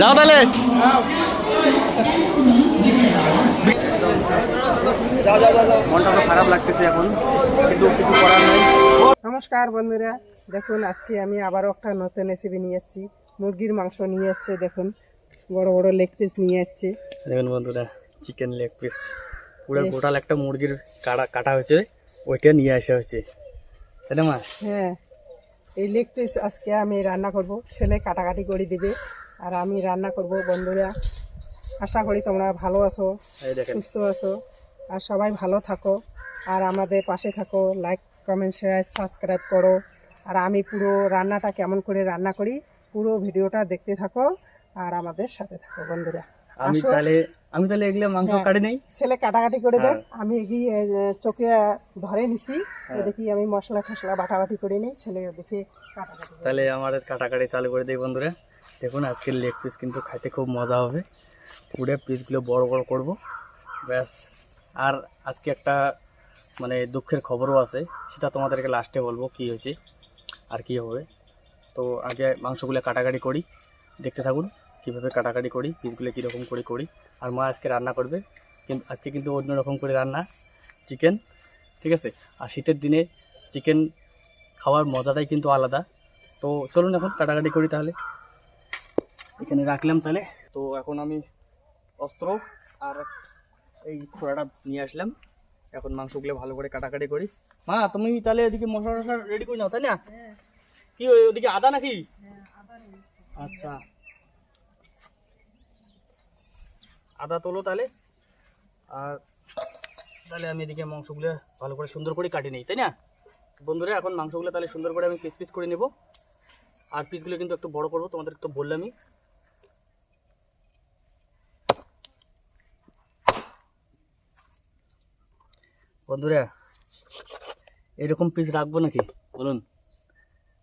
যাও তাহলে। মনটা তো খারাপ লাগতেছে এখন কিন্তু কিছু করার নেই নমস্কার বন্ধুরা দেখুন আজকে আমি আবারও একটা নতুন রেসিপি নিয়ে এসেছি। মুরগির মাংস নিয়ে এসছে দেখুন বড় বড় লেগ পিস নিয়ে এসছে। দেখুন বন্ধুরা চিকেন লেগ পিস পুরো গোটাল একটা মুরগির কাটা কাটা হয়েছে ওইটা নিয়ে আসা হয়েছে। তাই না মা? হ্যাঁ এই লেগ পিস আজকে আমি রান্না করব ছেলে কাটাকাটি করে দিবে। আর আমি রান্না করব বন্ধুরা। আশা করি তোমরা ভালো আছো সুস্থ আছো। আর সবাই ভালো থাকো। আর আমাদের পাশে থাকো লাইক কমেন্ট শেয়ার সাবস্ক্রাইব করো। আর আমি পুরো রান্নাটা কেমন করে রান্না করি পুরো ভিডিওটা দেখতে থাকো। আর আমাদের সাথে থাকো বন্ধুরা। আমি তাহলে আমি তাহলে এগুলো মাংস হ্যাঁ। কাটি নেই? ছেলে কাটাকাটি করে দেয় হ্যাঁ। আমি এগিয়ে চোখে ধরে নিছি। দেখি আমি মশলা টসলা বাটাবাটি করে নিই ছেলে দেখে কাটাকাটি তাহলে আমার কাটাকাটি চালু করে দিই বন্ধুরা। দেখুন, আজকের লেগ পিস কিন্তু খাইতে খুব মজা হবে। পুরো পিসগুলো বড় বড় করব। ব্যাস। আর আজকে একটা মানে দুঃখের খবরও আছে। সেটা তোমাদেরকে লাস্টে বলব কি হয়েছে আর কি হবে। তো আগে মাংসগুলো কাটাকাটি করি। দেখতে থাকুন, কীভাবে কাটাকাটি করি পিসগুলো কীরকম করে করি। আর মা আজকে রান্না করবে। কিন্তু আজকে কিন্তু অন্য রকম করে রান্না। চিকেন ঠিক আছে? আর শীতের দিনে চিকেন খাওয়ার মজাটাই কিন্তু আলাদা। তো চলুন এখন কাটাকাটি করি তাহলে। এখানে রাখলাম তাহলে। তো এখন আমি অস্ত্র আর এই খোড়াটা নিয়ে আসলাম। এখন মাংসগুলো ভালো করে কাটাকাটি করি। মা তুমি তাহলে এদিকে মশলা টশলা রেডি করে নাও তাই না? কি ওই- ওদিকে আদা নাকি? আচ্ছা। আদা তোলো তাহলে। আর তাহলে আমি এদিকে মাংসগুলো ভালো করে সুন্দর করে কাটি নিই তাই না? বন্ধুরা এখন মাংসগুলো তাহলে সুন্দর করে আমি পিস পিস করে নেব। আর পিসগুলো কিন্তু একটু বড় করব তোমাদের তো বললামই। বন্ধুরা এরকম পিস রাখব নাকি? বলুন।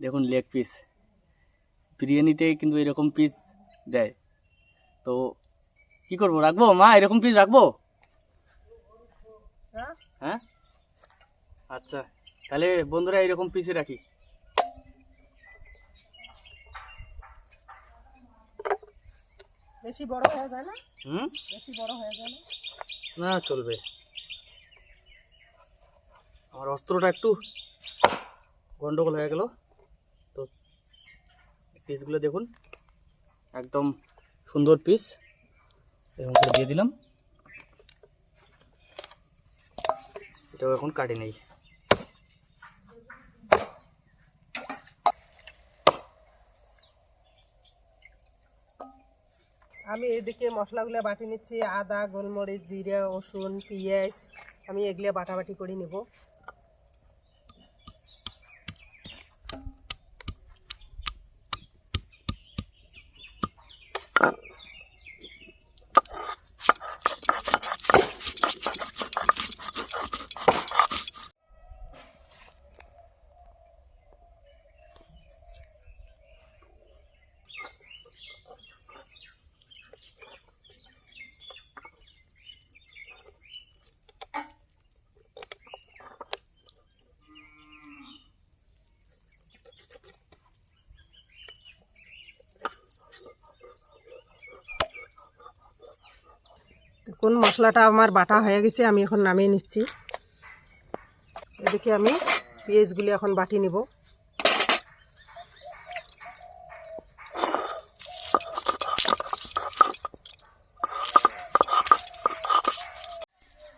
দেখুন লেগ পিস বিরিয়ানিতে কিন্তু এরকম পিস দেয়। তো কি করব রাখব? মা এরকম পিস রাখব? হ্যাঁ? হ্যাঁ? আচ্ছা তাহলে বন্ধুরা এরকম পিসে রাখি। বেশি বড় হয়ে যায় না? হুম? বেশি বড় হয়ে যায় না? না চলবে। আমার অস্ত্রটা একটু গন্ডগোল হয়ে গেল। তো পিসগুলো দেখুন, একদম সুন্দর পিস এরকম দিয়ে দিলাম। এটাও এখন কাটি নেই। আমি এদিকে মশলাগুলো বাটি নিচ্ছি, আদা, গোলমরিচ, জিরা, রসুন, পেঁয়াজ। আমি এগুলো বাটাবাটি করে নিব। Uh, কোন মশলাটা আমার বাটা হয়ে গেছে আমি এখন নামিয়ে নিচ্ছি। এদিকে আমি পেঁয়াজগুলি এখন বাটি নিব।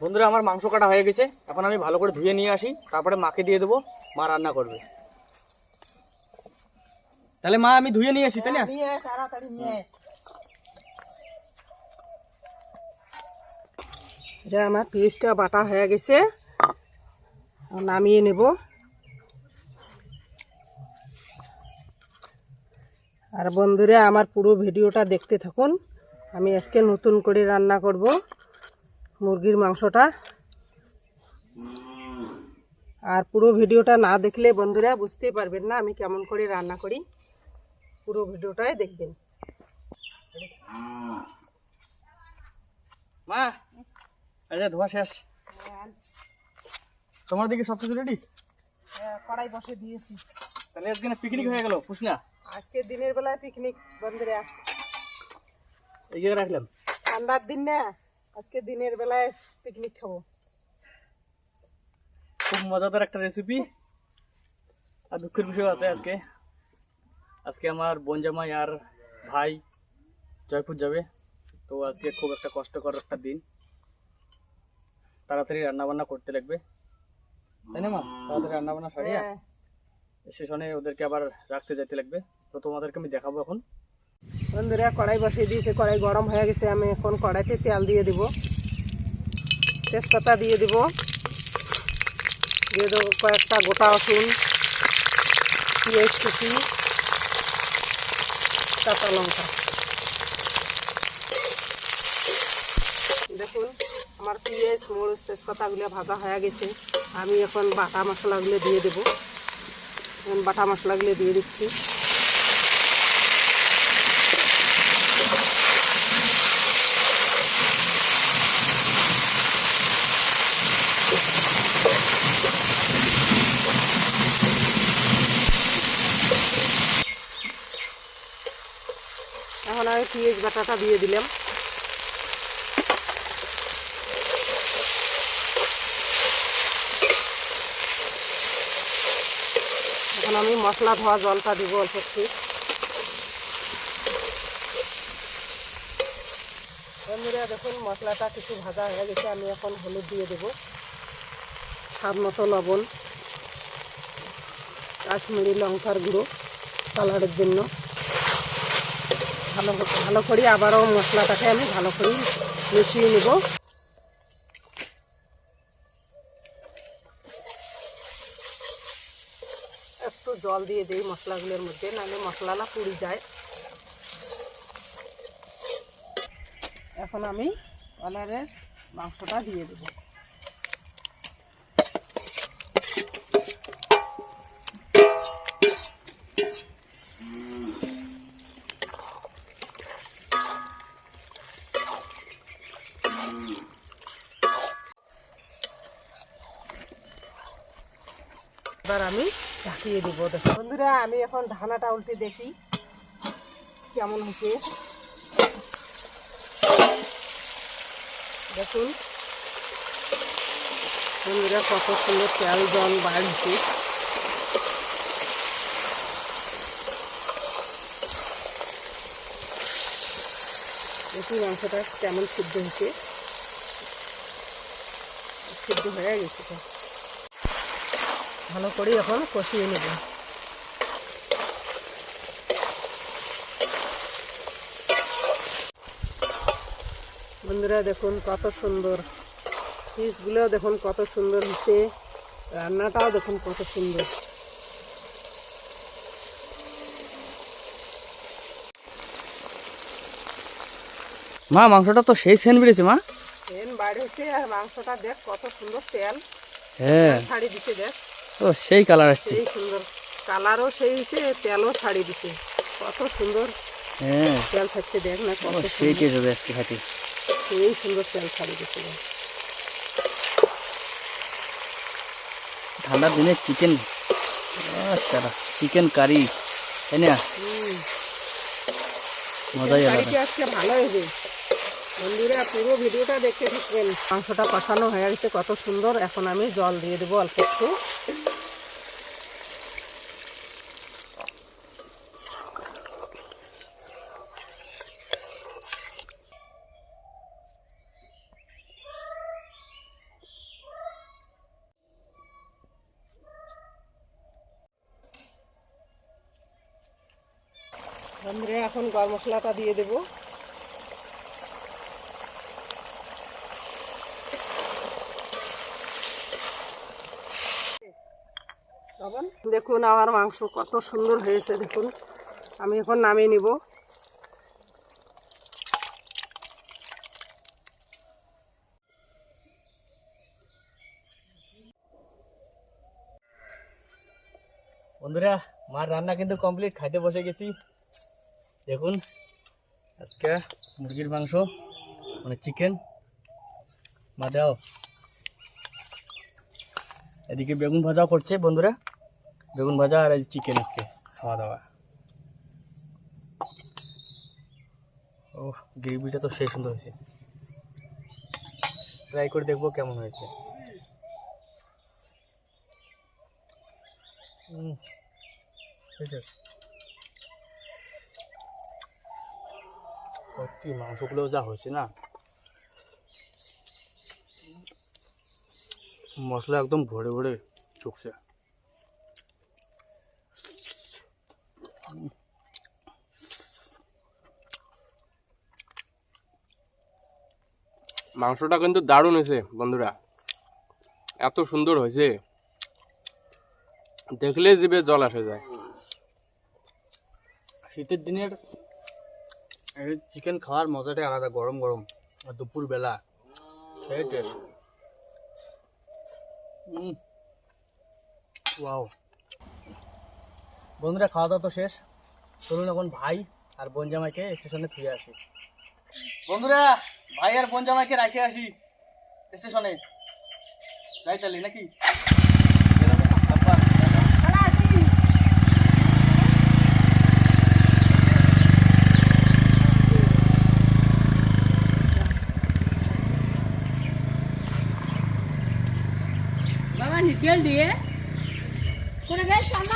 বন্ধুরা আমার মাংস কাটা হয়ে গেছে। এখন আমি ভালো করে ধুয়ে নিয়ে আসি তারপরে মাকে দিয়ে দেবো মা রান্না করবে। তাহলে মা আমি ধুয়ে নিয়ে আসি তাই না নিয়ে তাড়াতাড়ি নিয়ে এটা আমার পিসটা বাটা হয়ে গেছে। নামিয়ে নেব। আর বন্ধুরা আমার পুরো ভিডিওটা দেখতে থাকুন। আমি আজকে নতুন করে রান্না করব মুরগির মাংসটা। আর পুরো ভিডিওটা না দেখলে বন্ধুরা বুঝতে পারবেন না আমি কেমন করে রান্না করি পুরো ভিডিওটাই দেখবেন। মা। আচ্ছা ধোয়া শেষ। তোমার দিকে সব কিছু রেডি হ্যাঁ, কড়াই বসে দিয়েছি। তাহলে আজকে পিকনিক হয়ে গেল পুষনা আজকে দিনের বেলায় পিকনিক বন্ধুরা। এই জায়গায় রাখলাম। ঠান্ডার দিন না আজকে দিনের বেলায় পিকনিক খাব। খুব মজাদার একটা রেসিপি আর দুঃখের বিষয় আছে আজকে। আজকে আমার বোন জামাই আর ভাই জয়পুর যাবে তো আজকে খুব একটা কষ্টকর একটা দিন। তাড়াতাড়ি রান্না বান্না করতে লাগবে। তাই না মা? তাড়াতাড়ি রান্না বান্না সারিয়া হ্যাঁ। স্টেশনে ওদেরকে আবার রাখতে যেতে লাগবে। তো তোমাদেরকে আমি দেখাবো এখন। বন্ধুরা কড়াই বসিয়ে দিয়েছে কড়াই গরম হয়ে গেছে। আমি এখন কড়াইতে তেল দিয়ে দিব। তেজপাতা দিয়ে দিব। দিয়ে দেবো কয়েকটা গোটা রসুন পেঁয়াজ কুচি কাঁচা লঙ্কা। দেখুন। আমার পেঁয়াজ মরিচ তেজপাতাগুলো ভাজা হয়ে গেছে। আমি এখন বাটা মশলাগুলো দিয়ে দেবো। এখন বাটা মশলাগুলো দিয়ে দিচ্ছি। এখন আমি পেঁয়াজ বাটাটা দিয়ে দিলাম এখন আমি মশলা ধোয়া জলটা দিব অল্প একটু। বন্ধুরা, দেখুন, মশলাটা কিছু ভাজা হয়ে গেছে, আমি এখন হলুদ দিয়ে দেব। স্বাদ মতো লবণ, কাশ্মীরি লঙ্কার গুঁড়ো, কালারের জন্য। ভালো ভালো করে আবারও মশলাটাকে আমি ভালো করে মিশিয়ে নেব একটু জল দিয়ে দিই মশলাগুলোর মধ্যে, নাহলে মশলাটা পুড়ে যায়। এখন আমি কলারের মাংসটা দিয়ে দেব। ঢাকিয়ে দিব। বন্ধুরা, আমি এখন ঢানাটা উল্টে দেখি কেমন হয়েছে। দেখুন। বন্ধুরা, কত সুন্দর তেল জল বাড়ছে। দেখুন, মাংসটা কেমন সিদ্ধ হয়েছে। সিদ্ধ হয়ে গেছে। তো ভালো করে এখন কষিয়ে নেব। বন্ধুরা দেখুন কত সুন্দর। পিসগুলো দেখুন কত সুন্দর হচ্ছে রান্নাটাও দেখুন কত সুন্দর। মা মাংসটা তো সেই সেন বেড়েছে মা। বাইরে হচ্ছে আর মাংসটা দেখ কত সুন্দর তেল। হ্যাঁ। ছাড়ি দিছে দেখ। ও সেই কালার আসছে। সেই সুন্দর। কালারও সেই হচ্ছে তেলও ছাড়ি দিছে। কত সুন্দর হ্যাঁ। তেল থাকছে দেখ না কত সেই টেস্ট হবে আজকে খাতে সেই সুন্দর তেল ছাড়ি দিছে। দেখ ঠান্ডার দিনে চিকেন আচ্ছা চিকেন কারি তাই না? মজাই আলাদা। আজকে ভালো হবে বন্ধুরা পুরো ভিডিওটা দেখতে থাকবেন। মাংসটা কষানো হয়ে গেছে কত সুন্দর। এখন আমি জল দিয়ে দেবো অল্প একটু। বন্ধুরা এখন গরম মশলাটা দিয়ে দেবো। দেখুন আমার মাংস কত সুন্দর হয়েছে, দেখুন। আমি এখন নামিয়ে নিব। বন্ধুরা, মার রান্না কিন্তু কমপ্লিট খাইতে বসে গেছি। দেখুন, আজকে মুরগির মাংস মানে চিকেন মা দাও এদিকে বেগুন ভাজাও করছে বন্ধুরা। বেগুন ভাজা আর চিকেন আজকে খাওয়া দাওয়া ও, গ্রেভিটা তো সেই সুন্দর হয়েছে। ট্রাই করে দেখব কেমন হয়েছে। হুম হয়েছে সত্যি মাংসগুলো যা হয়েছে না। মশলা একদম ভরে ভরে চুকছে। মাংসটা কিন্তু দারুণ হয়েছে বন্ধুরা। এত সুন্দর হয়েছে। দেখলে জিভে জল আসে যায়। শীতের দিনের চিকেন খাওয়ার মজাটাই আলাদা, গরম গরম। আর দুপুরবেলা। সেই টেস্ট ওয়াও বন্ধুরা খাওয়া দাওয়া তো শেষ। চলুন এখন ভাই আর বোন জামাইকে স্টেশনে ফিরে আসি। বন্ধুরা, ভাই আর বোন জামাইকে রাখে আসি স্টেশনে। যাই তালি নাকি?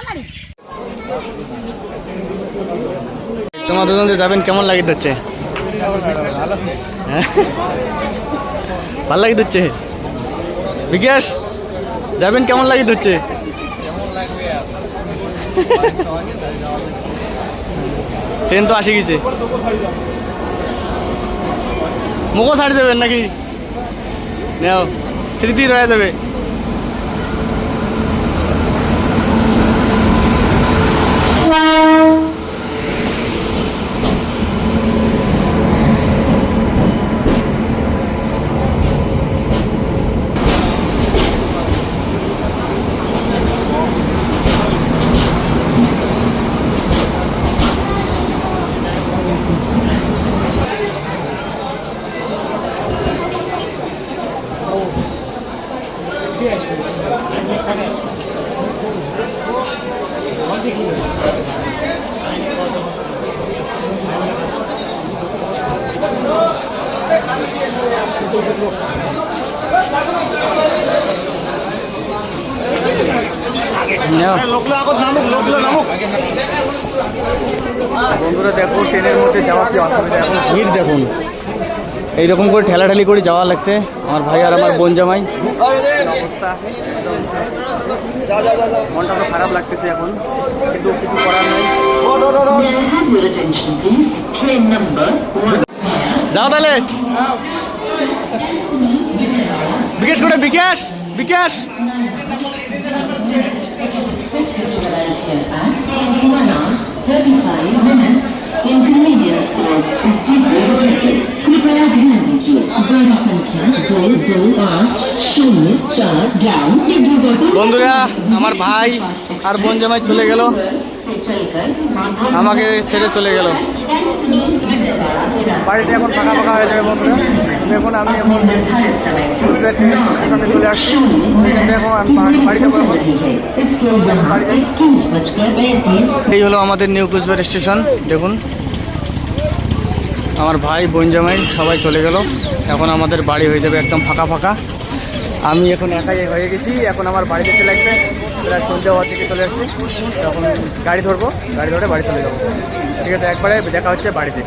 মারি তোমার দুজন যে যাবেন, কেমন লাগে হচ্ছে ভালো লাগে হচ্ছে বিকাশ, যাবেন, কেমন লাগে হচ্ছে ট্রেন তো আসে গেছে। মুখও ছাড়ি যাবেন নাকি? নেও, স্মৃতি রয়ে যাবে। বন্ধুরা দেখো, ট্রেনের মধ্যে যাওয়া কি অসুবিধা? এখন ভিড় দেখুন। এইরকম করে ঠেলাঠালি করে যাওয়া লাগছে, আমার ভাই আর আমার বোন জামাই। মনটা তো খারাপ লাগতেছে এখন. যাও তাহলে। বিকাশ করে বিকাশ বিকাশ। বন্ধুরা আমার ভাই আর বোন জামাই চলে গেল। আমাকে ছেড়ে চলে গেল। বাড়িতে এখন পাকা পাকা হয়ে যাবে বন্ধুরা। দেখুন আমি এখন সামনে চলে আসছি। দেখো আমি বাড়িতে এই হলো আমাদের নিউ কুচবিহার স্টেশন। দেখুন আমার ভাই, বোন জামাই সবাই চলে গেল। এখন আমাদের বাড়ি হয়ে যাবে একদম ফাঁকা ফাঁকা। আমি এখন একাই হয়ে গেছি, এখন আমার বাড়ি যেতে লাগবে প্রায় সন্ধ্যা হওয়ার থেকে চলে আসছি। তখন গাড়ি ধরবো, গাড়ি ধরে বাড়ি চলে যাব। ঠিক আছে, একবারে দেখা হচ্ছে বাড়িতে।